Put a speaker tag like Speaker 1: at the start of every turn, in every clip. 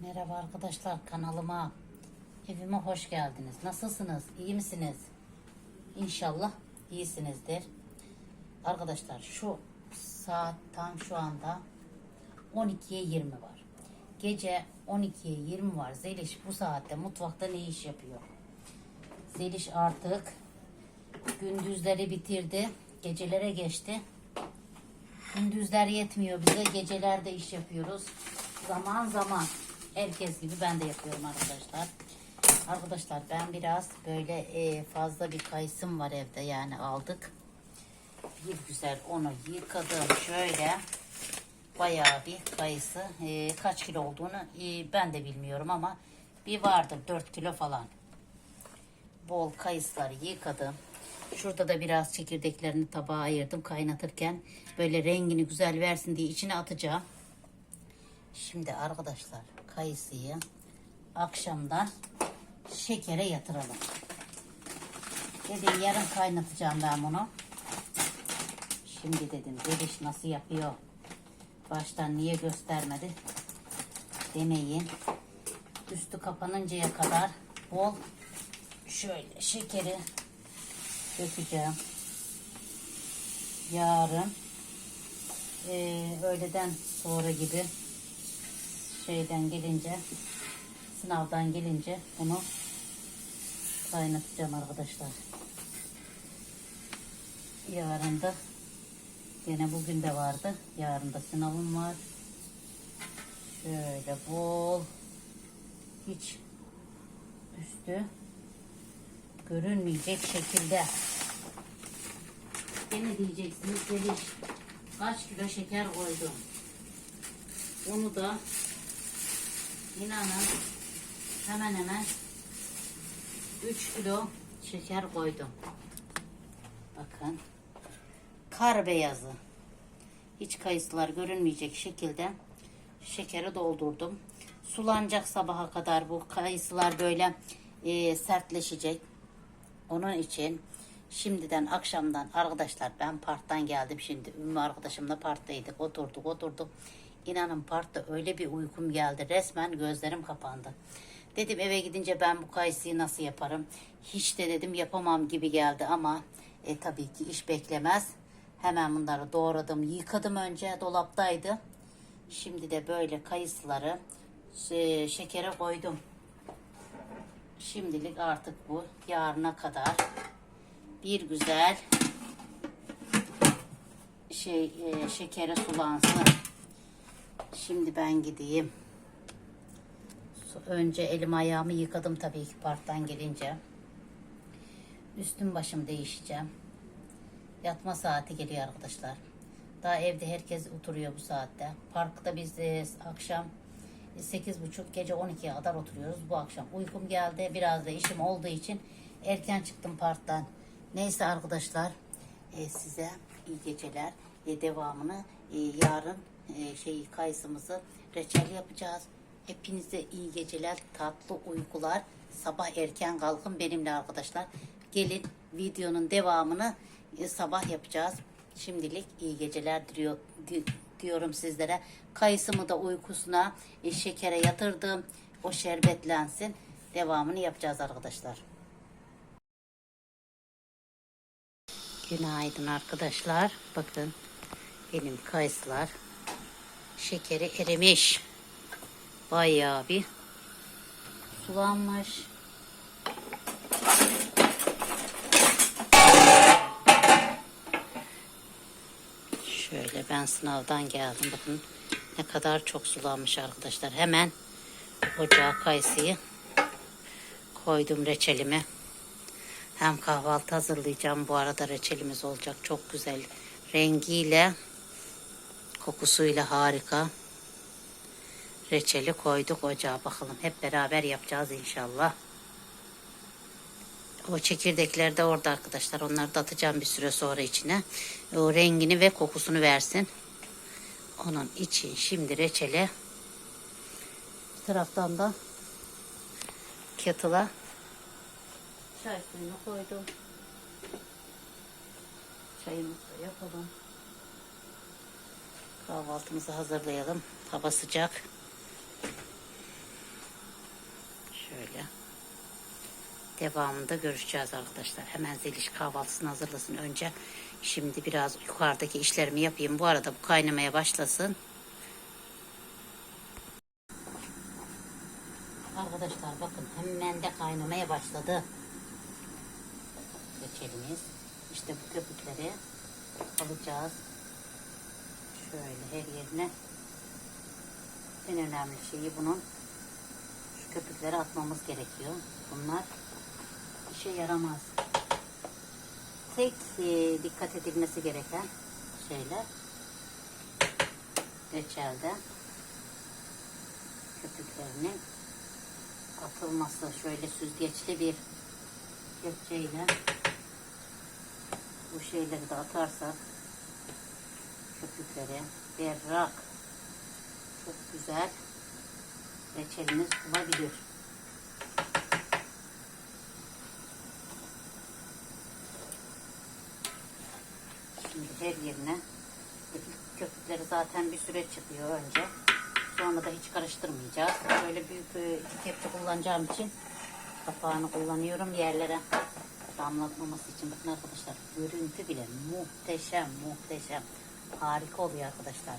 Speaker 1: Merhaba arkadaşlar kanalıma, evime hoş geldiniz. Nasılsınız? İyi misiniz? İnşallah iyisinizdir. Arkadaşlar şu saat tam şu anda 12'ye 20 var. Gece 12'ye 20 var. Zeliş bu saatte mutfakta ne iş yapıyor? Zeliş artık gündüzleri bitirdi. Gecelere geçti. Gündüzler yetmiyor bize. Gecelerde iş yapıyoruz. Zaman zaman herkes gibi ben de yapıyorum arkadaşlar. Arkadaşlar ben biraz böyle e, fazla bir kayısım var evde yani aldık. Bir güzel onu yıkadım şöyle. Bayağı bir kayısı. E, kaç kilo olduğunu e, ben de bilmiyorum ama bir vardır 4 kilo falan. Bol kayısıları yıkadım. Şurada da biraz çekirdeklerini tabağa ayırdım kaynatırken. Böyle rengini güzel versin diye içine atacağım. Şimdi arkadaşlar kayısıyı akşamdan şekere yatıralım. Dedim yarın kaynatacağım ben bunu. Şimdi dedim Zeliş nasıl yapıyor? Baştan niye göstermedi? Demeyin. Üstü kapanıncaya kadar bol şöyle şekeri dökeceğim. Yarın eee, öğleden sonra gibi şeyden gelince sınavdan gelince bunu kaynatacağım arkadaşlar. Yarın da yine bugün de vardı. Yarın da sınavım var. Şöyle bol hiç üstü görünmeyecek şekilde. Gene diyeceksiniz Zeliş kaç kilo şeker koydum. Onu da inanın hemen hemen 3 kilo şeker koydum. Bakın. Kar beyazı. Hiç kayısılar görünmeyecek şekilde şekeri doldurdum. Sulanacak sabaha kadar bu kayısılar böyle e, sertleşecek. Onun için şimdiden akşamdan arkadaşlar ben parttan geldim şimdi. Ümmü arkadaşımla parttaydık. Oturduk oturduk. İnanın partta öyle bir uykum geldi. Resmen gözlerim kapandı. Dedim eve gidince ben bu kayısıyı nasıl yaparım? Hiç de dedim yapamam gibi geldi ama e, tabii ki iş beklemez. Hemen bunları doğradım. Yıkadım önce dolaptaydı. Şimdi de böyle kayısıları e, şekere koydum. Şimdilik artık bu yarına kadar bir güzel şey e, şekere sulansın. Şimdi ben gideyim. Önce elim ayağımı yıkadım tabii ki parttan gelince. Üstüm başım değişeceğim. Yatma saati geliyor arkadaşlar. Daha evde herkes oturuyor bu saatte. Parkta biz de akşam 8.30 gece 12'ye kadar oturuyoruz. Bu akşam uykum geldi. Biraz da işim olduğu için erken çıktım parktan. Neyse arkadaşlar e, size iyi geceler. E, devamını e, yarın e, şey kayısımızı reçel yapacağız. Hepinize iyi geceler, tatlı uykular. Sabah erken kalkın benimle arkadaşlar. Gelin videonun devamını e, sabah yapacağız. Şimdilik iyi geceler diliyor, di- diyorum sizlere. Kayısımı da uykusuna e, şekere yatırdım. O şerbetlensin. Devamını yapacağız arkadaşlar. Günaydın arkadaşlar. Bakın benim kayısılar şekeri erimiş. Bayağı bir sulanmış. Şöyle ben sınavdan geldim. Bakın ne kadar çok sulanmış arkadaşlar. Hemen ocağa kayısıyı koydum reçelimi. Hem kahvaltı hazırlayacağım. Bu arada reçelimiz olacak. Çok güzel. Rengiyle, kokusuyla harika. Reçeli koyduk ocağa bakalım. Hep beraber yapacağız inşallah. O çekirdekler de orada arkadaşlar. Onları da atacağım bir süre sonra içine. O rengini ve kokusunu versin. Onun için şimdi reçeli bir taraftan da kettle'a çay suyunu koydum. Çayımızı da yapalım. Kahvaltımızı hazırlayalım. Hava sıcak. Şöyle. Devamında görüşeceğiz arkadaşlar. Hemen Zeliş kahvaltısını hazırlasın önce. Şimdi biraz yukarıdaki işlerimi yapayım. Bu arada bu kaynamaya başlasın. Arkadaşlar bakın hemen de kaynamaya başladı. Reçelimiz. İşte bu köpükleri alacağız. Şöyle her yerine. En önemli şeyi bunun şu köpükleri atmamız gerekiyor. Bunlar işe yaramaz. Tek e, dikkat edilmesi gereken şeyler reçelde köpüklerinin atılması şöyle süzgeçli bir kepçeyle bu şeyleri de atarsak köpükleri berrak çok güzel reçeliniz olabilir. Şimdi her yerine köpükleri zaten bir süre çıkıyor önce. Sonra da hiç karıştırmayacağız. Böyle büyük e, iki kepçe kullanacağım için kapağını kullanıyorum yerlere damlatmaması için. Bakın arkadaşlar görüntü bile muhteşem muhteşem. Harika oluyor arkadaşlar.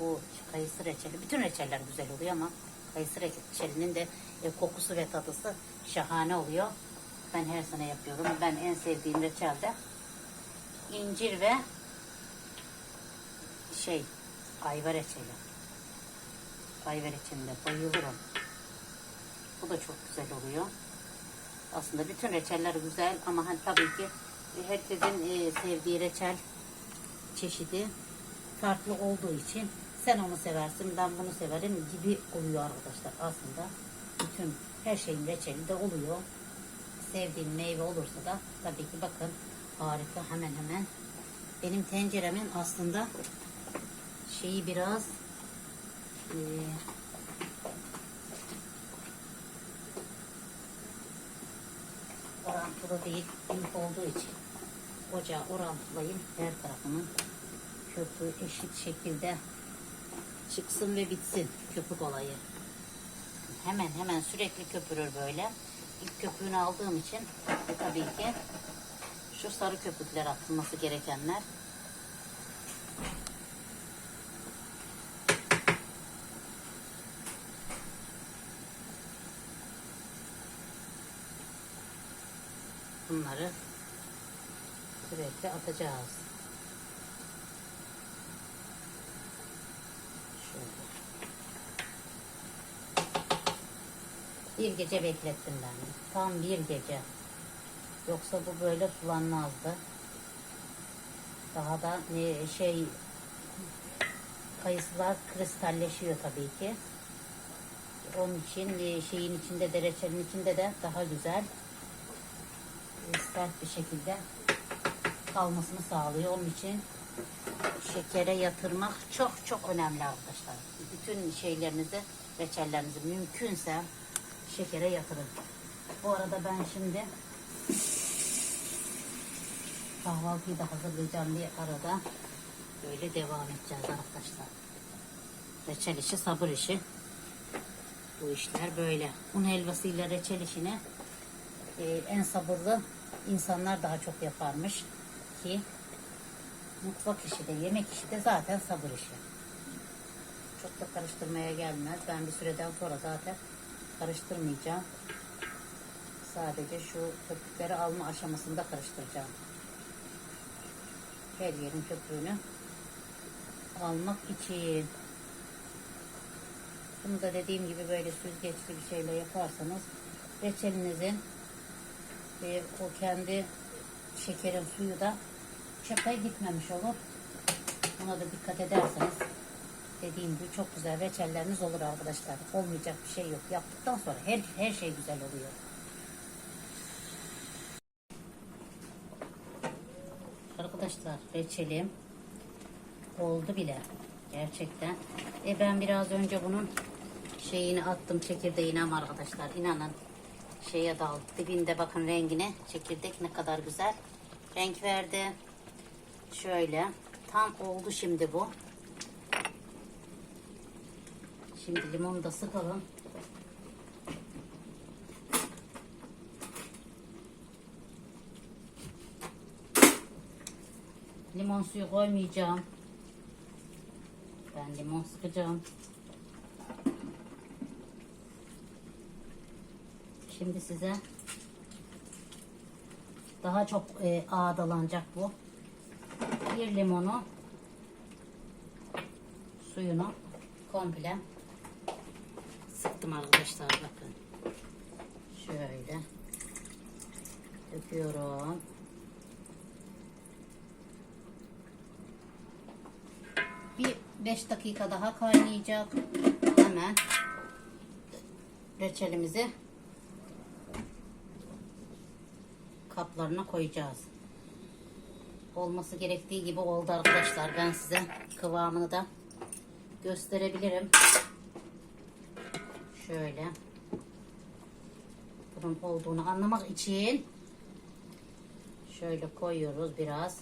Speaker 1: Bu kayısı reçeli. Bütün reçeller güzel oluyor ama kayısı reçelinin de e, kokusu ve tadısı şahane oluyor. Ben her sene yapıyorum. Ben en sevdiğim reçel de incir ve şey ayva reçeli. Ayva reçelinde bayılırım. Bu da çok güzel oluyor. Aslında bütün reçeller güzel ama hani tabii ki herkesin e, sevdiği reçel çeşidi farklı olduğu için sen onu seversin ben bunu severim gibi oluyor arkadaşlar. Aslında bütün her şeyin reçeli de oluyor. Sevdiğim meyve olursa da tabii ki bakın harika hemen hemen. Benim tenceremin aslında şeyi biraz e, orantılı değil büyük olduğu için ocağı orantılayayım her tarafının köpüğü eşit şekilde çıksın ve bitsin köpük olayı. Hemen hemen sürekli köpürür böyle. İlk köpüğünü aldığım için tabii ki şu sarı köpükler atılması gerekenler. Bunları sürekli atacağız. Şöyle. Bir gece beklettim ben. Tam bir gece. Yoksa bu böyle sulanmazdı. Daha da şey kayısılar kristalleşiyor tabii ki. Onun için e, şeyin içinde de reçelin içinde de daha güzel e, sert bir şekilde kalmasını sağlıyor. Onun için şekere yatırmak çok çok önemli arkadaşlar. Bütün şeylerinizi, reçellerinizi mümkünse şekere yatırın. Bu arada ben şimdi kahvaltıyı da hazırlayacağım diye arada böyle devam edeceğiz arkadaşlar. Reçel işi sabır işi. Bu işler böyle. Un helvasıyla reçel işini e, en sabırlı insanlar daha çok yaparmış ki mutfak işi de yemek işi de zaten sabır işi. Çok da karıştırmaya gelmez. Ben bir süreden sonra zaten karıştırmayacağım. Sadece şu köpükleri alma aşamasında karıştıracağım. Her yerin köpüğünü almak için. Bunu da dediğim gibi böyle süzgeçli bir şeyle yaparsanız reçelinizin e, o kendi şekerin suyu da çöpe gitmemiş olur. Buna da dikkat ederseniz dediğim gibi çok güzel reçelleriniz olur arkadaşlar. Olmayacak bir şey yok. Yaptıktan sonra her, her şey güzel oluyor. Arkadaşlar reçelim oldu bile. Gerçekten. E ben biraz önce bunun şeyini attım çekirdeğini ama arkadaşlar inanın şeye dal dibinde bakın rengine çekirdek ne kadar güzel renk verdi. Şöyle tam oldu şimdi bu. Şimdi limonu da sıkalım. Limon suyu koymayacağım. Ben limon sıkacağım. Şimdi size daha çok e, ağdalanacak bu. Bir limonu suyunu komple sıktım arkadaşlar bakın. Şöyle döküyorum. Bir 5 dakika daha kaynayacak. Hemen reçelimizi kaplarına koyacağız. Olması gerektiği gibi oldu arkadaşlar. Ben size kıvamını da gösterebilirim. Şöyle. Bunun olduğunu anlamak için şöyle koyuyoruz biraz.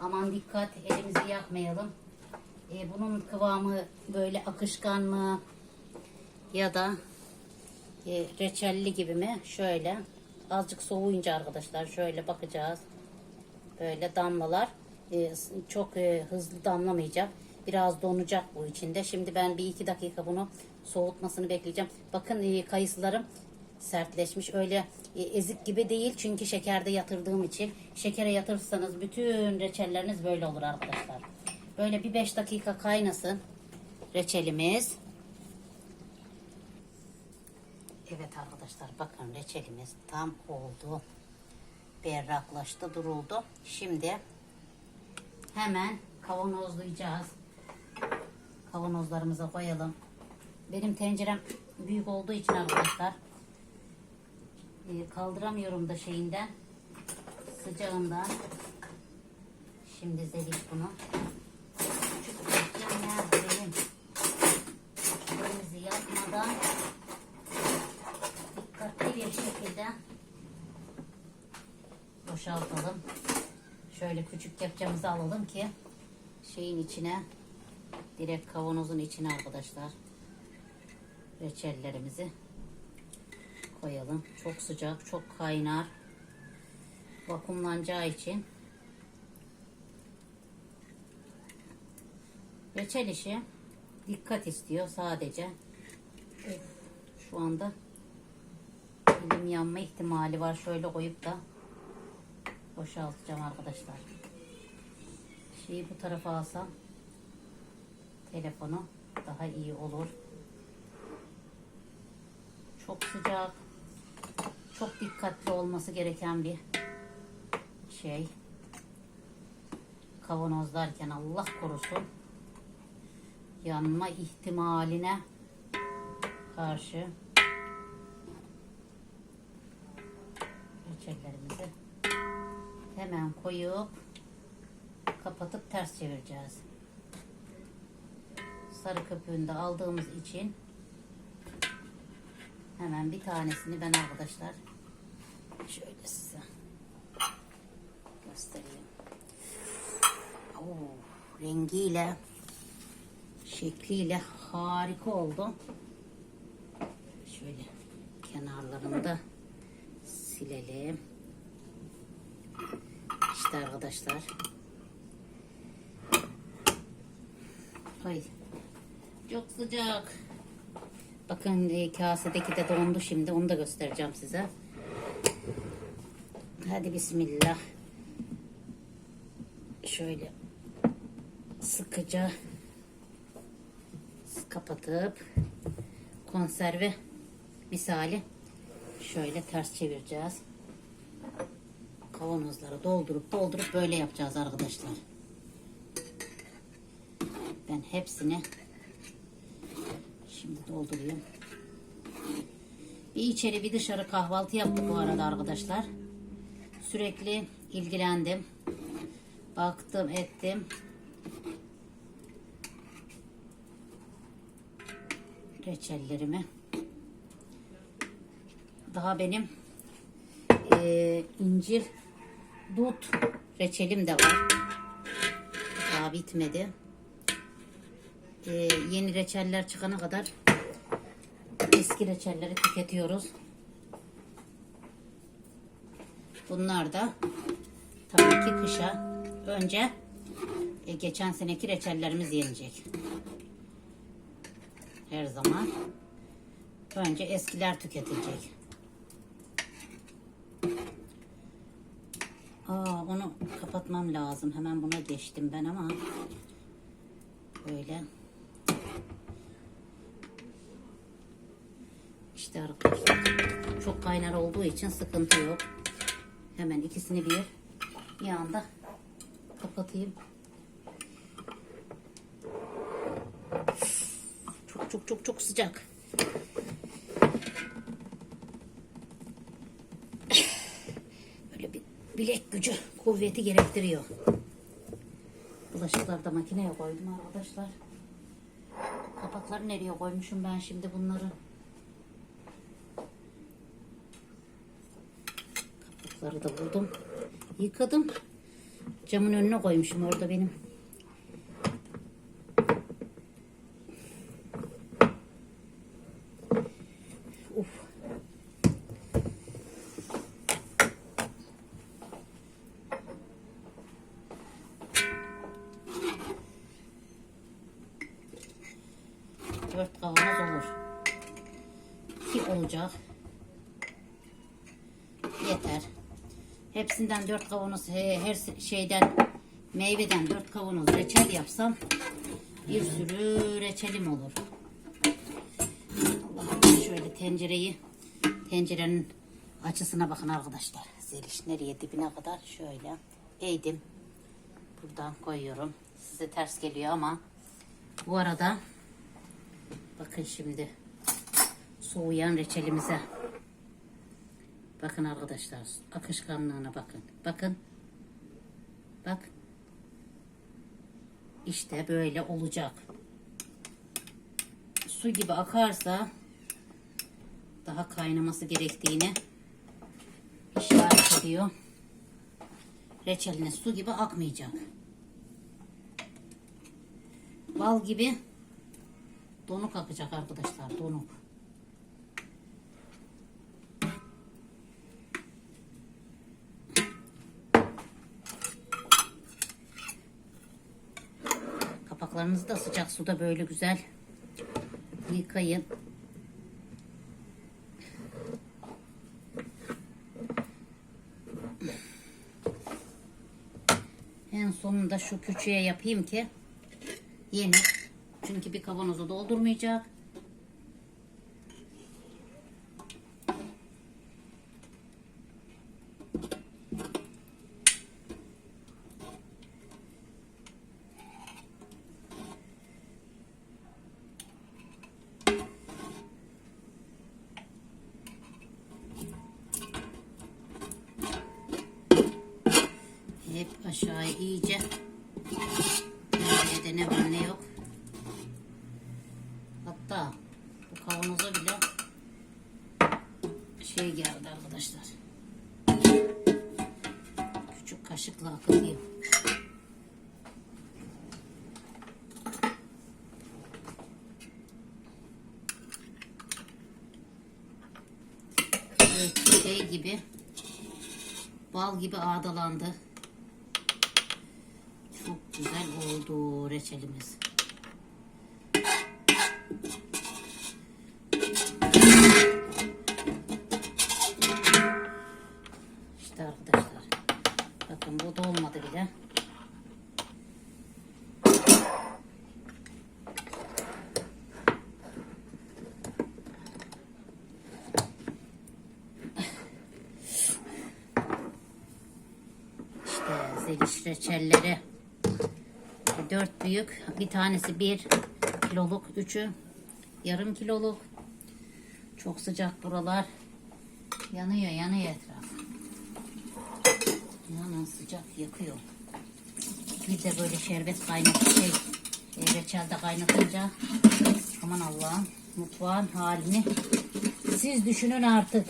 Speaker 1: Aman dikkat elimizi yakmayalım. Ee, bunun kıvamı böyle akışkan mı ya da e, reçelli gibi mi? Şöyle azıcık soğuyunca arkadaşlar şöyle bakacağız. Böyle damlalar e, çok e, hızlı damlamayacak. Biraz donacak bu içinde. Şimdi ben bir iki dakika bunu soğutmasını bekleyeceğim. Bakın e, kayısılarım sertleşmiş. Öyle e, ezik gibi değil. Çünkü şekerde yatırdığım için. Şekere yatırırsanız bütün reçelleriniz böyle olur arkadaşlar. Böyle bir 5 dakika kaynasın reçelimiz. Evet arkadaşlar bakın reçelimiz tam oldu. Berraklaştı duruldu. Şimdi hemen kavanozlayacağız. Kavanozlarımıza koyalım. Benim tencerem büyük olduğu için arkadaşlar e, kaldıramıyorum da şeyinden sıcağından. Şimdi zelik bunu. Küçük bir. Elimizi yakmadan dikkatli bir şekilde boşaltalım. Şöyle küçük kepçemizi alalım ki şeyin içine direkt kavanozun içine arkadaşlar reçellerimizi koyalım. Çok sıcak, çok kaynar. Vakumlanacağı için reçel işi dikkat istiyor sadece. Of, şu anda elim yanma ihtimali var. Şöyle koyup da boşaltacağım arkadaşlar. Şeyi bu tarafa alsam telefonu daha iyi olur. Çok sıcak. Çok dikkatli olması gereken bir şey. Kavanozlarken Allah korusun yanma ihtimaline karşı reçellerimizi hemen koyup kapatıp ters çevireceğiz. Sarı köpüğünü de aldığımız için hemen bir tanesini ben arkadaşlar şöyle size göstereyim. Oo, rengiyle şekliyle harika oldu. Şöyle kenarlarını da silelim. İşte arkadaşlar. Ay. Çok sıcak. Bakın e, kasedeki de dondu şimdi. Onu da göstereceğim size. Hadi bismillah. Şöyle sıkıca kapatıp konserve misali şöyle ters çevireceğiz. Kavanozları doldurup doldurup böyle yapacağız arkadaşlar. Ben hepsini şimdi dolduruyorum. Bir içeri bir dışarı kahvaltı yaptık bu arada arkadaşlar. Sürekli ilgilendim. Baktım ettim. reçellerimi. Daha benim e, incir dut reçelim de var. Daha bitmedi. E, yeni reçeller çıkana kadar eski reçelleri tüketiyoruz. Bunlar da tabii ki kışa önce e, geçen seneki reçellerimiz yenecek. Her zaman. Önce eskiler tüketilecek. Aa, onu kapatmam lazım. Hemen buna geçtim ben ama böyle işte arkadaşlar çok kaynar olduğu için sıkıntı yok. Hemen ikisini bir anda kapatayım. Çok çok çok çok sıcak. Böyle bir bilek gücü, kuvveti gerektiriyor. Bulaşıkları da makineye koydum arkadaşlar. Kapakları nereye koymuşum ben şimdi bunları? Kapakları da buldum. Yıkadım. Camın önüne koymuşum orada benim. Hepsinden dört kavanoz he- her şeyden meyveden dört kavanoz reçel yapsam bir sürü reçelim olur. Allah'ım şöyle tencereyi tencerenin açısına bakın arkadaşlar. Zeliş nereye dibine kadar şöyle eğdim. Buradan koyuyorum. Size ters geliyor ama bu arada bakın şimdi soğuyan reçelimize bakın arkadaşlar akışkanlığına bakın. Bakın. Bak. İşte böyle olacak. Su gibi akarsa daha kaynaması gerektiğini işaret ediyor. Reçeline su gibi akmayacak. Bal gibi donuk akacak arkadaşlar donuk. Kapaklarınızı da sıcak suda böyle güzel yıkayın. En sonunda şu küçüğe yapayım ki yeni. Çünkü bir kavanozu doldurmayacak. Hep aşağıya iyice. Nerede ne var ne yok. Hatta bu kavanoza bile şey geldi arkadaşlar. Küçük kaşıkla akıtayım. Evet, şey gibi bal gibi ağdalandı. Güzel oldu reçelimiz. İşte arkadaşlar. Bakın bu da olmadı bile. Reçelleri. Büyük. Bir tanesi bir kiloluk. Üçü yarım kiloluk. Çok sıcak buralar. Yanıyor yanıyor etraf. İnanın sıcak yakıyor. Bir de böyle şerbet kaynat şey e, reçelde kaynatınca aman Allah'ım mutfağın halini siz düşünün artık.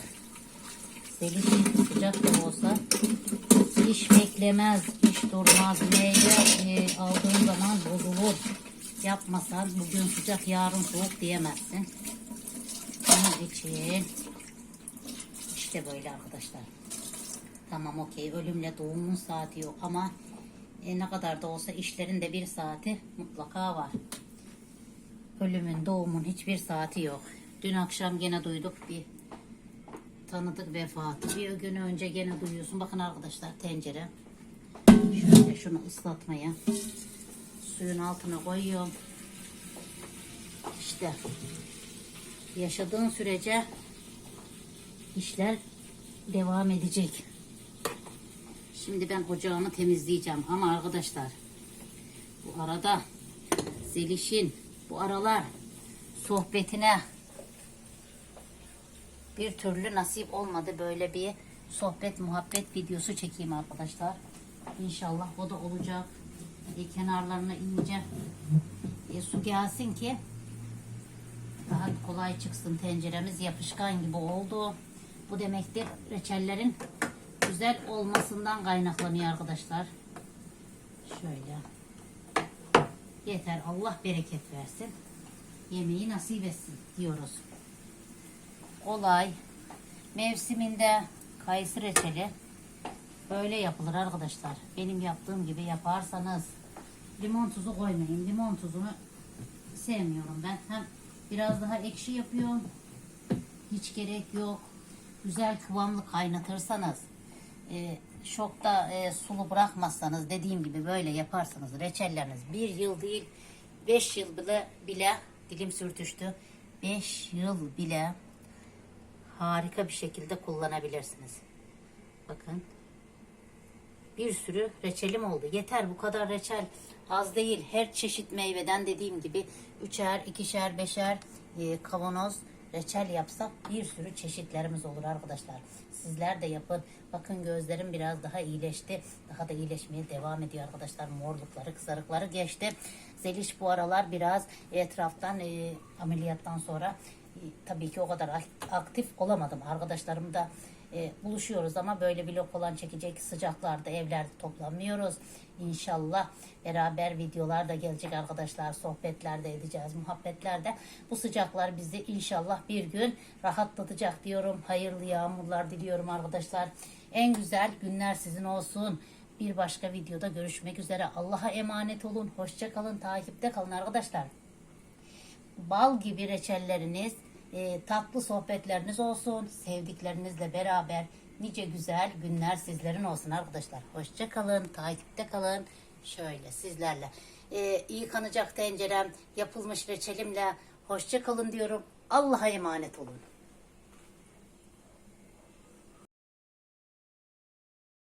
Speaker 1: Zeliş sıcak da olsa iş beklemez, iş durmaz. Meyve e, aldığın zaman bozulur. Yapmasan bugün sıcak yarın soğuk diyemezsin. Onun için işte böyle arkadaşlar. Tamam okey ölümle doğumun saati yok ama e, ne kadar da olsa işlerin de bir saati mutlaka var. Ölümün doğumun hiçbir saati yok. Dün akşam gene duyduk bir tanıdık vefatı. Bir gün önce gene duyuyorsun. Bakın arkadaşlar tencere. Şöyle şunu ıslatmaya suyun altına koyuyorum. İşte yaşadığın sürece işler devam edecek. Şimdi ben ocağımı temizleyeceğim ama arkadaşlar bu arada Zeliş'in bu aralar sohbetine bir türlü nasip olmadı böyle bir sohbet muhabbet videosu çekeyim arkadaşlar. İnşallah o da olacak. E, kenarlarına ince e, su gelsin ki daha kolay çıksın tenceremiz yapışkan gibi oldu. Bu demektir reçellerin güzel olmasından kaynaklanıyor arkadaşlar. Şöyle. Yeter Allah bereket versin. Yemeği nasip etsin diyoruz. Kolay. Mevsiminde kayısı reçeli böyle yapılır arkadaşlar. Benim yaptığım gibi yaparsanız limon tuzu koymayın. Limon tuzunu sevmiyorum ben. Hem biraz daha ekşi yapıyor. Hiç gerek yok. Güzel kıvamlı kaynatırsanız e, çok da e, sulu bırakmazsanız dediğim gibi böyle yaparsanız reçelleriniz bir yıl değil beş yıl bile bile dilim sürtüştü. Beş yıl bile harika bir şekilde kullanabilirsiniz. Bakın bir sürü reçelim oldu. Yeter bu kadar reçel az değil. Her çeşit meyveden dediğim gibi üçer, ikişer, beşer e, kavanoz reçel yapsak bir sürü çeşitlerimiz olur arkadaşlar. Sizler de yapın. Bakın gözlerim biraz daha iyileşti. Daha da iyileşmeye devam ediyor arkadaşlar. Morlukları, kızarıkları geçti. Zeliş bu aralar biraz etraftan e, ameliyattan sonra tabii ki o kadar ak- aktif olamadım. Arkadaşlarım da e, buluşuyoruz ama böyle vlog falan çekecek sıcaklarda evlerde toplanmıyoruz. İnşallah beraber videolar da gelecek arkadaşlar. Sohbetler de edeceğiz, muhabbetler de. Bu sıcaklar bizi inşallah bir gün rahatlatacak diyorum. Hayırlı yağmurlar diliyorum arkadaşlar. En güzel günler sizin olsun. Bir başka videoda görüşmek üzere. Allah'a emanet olun. Hoşça kalın. Takipte kalın arkadaşlar bal gibi reçelleriniz, e, tatlı sohbetleriniz olsun. Sevdiklerinizle beraber nice güzel günler sizlerin olsun arkadaşlar. Hoşça kalın, takipte kalın. Şöyle sizlerle. E, iyi kanacak tencerem, yapılmış reçelimle hoşça kalın diyorum. Allah'a emanet olun.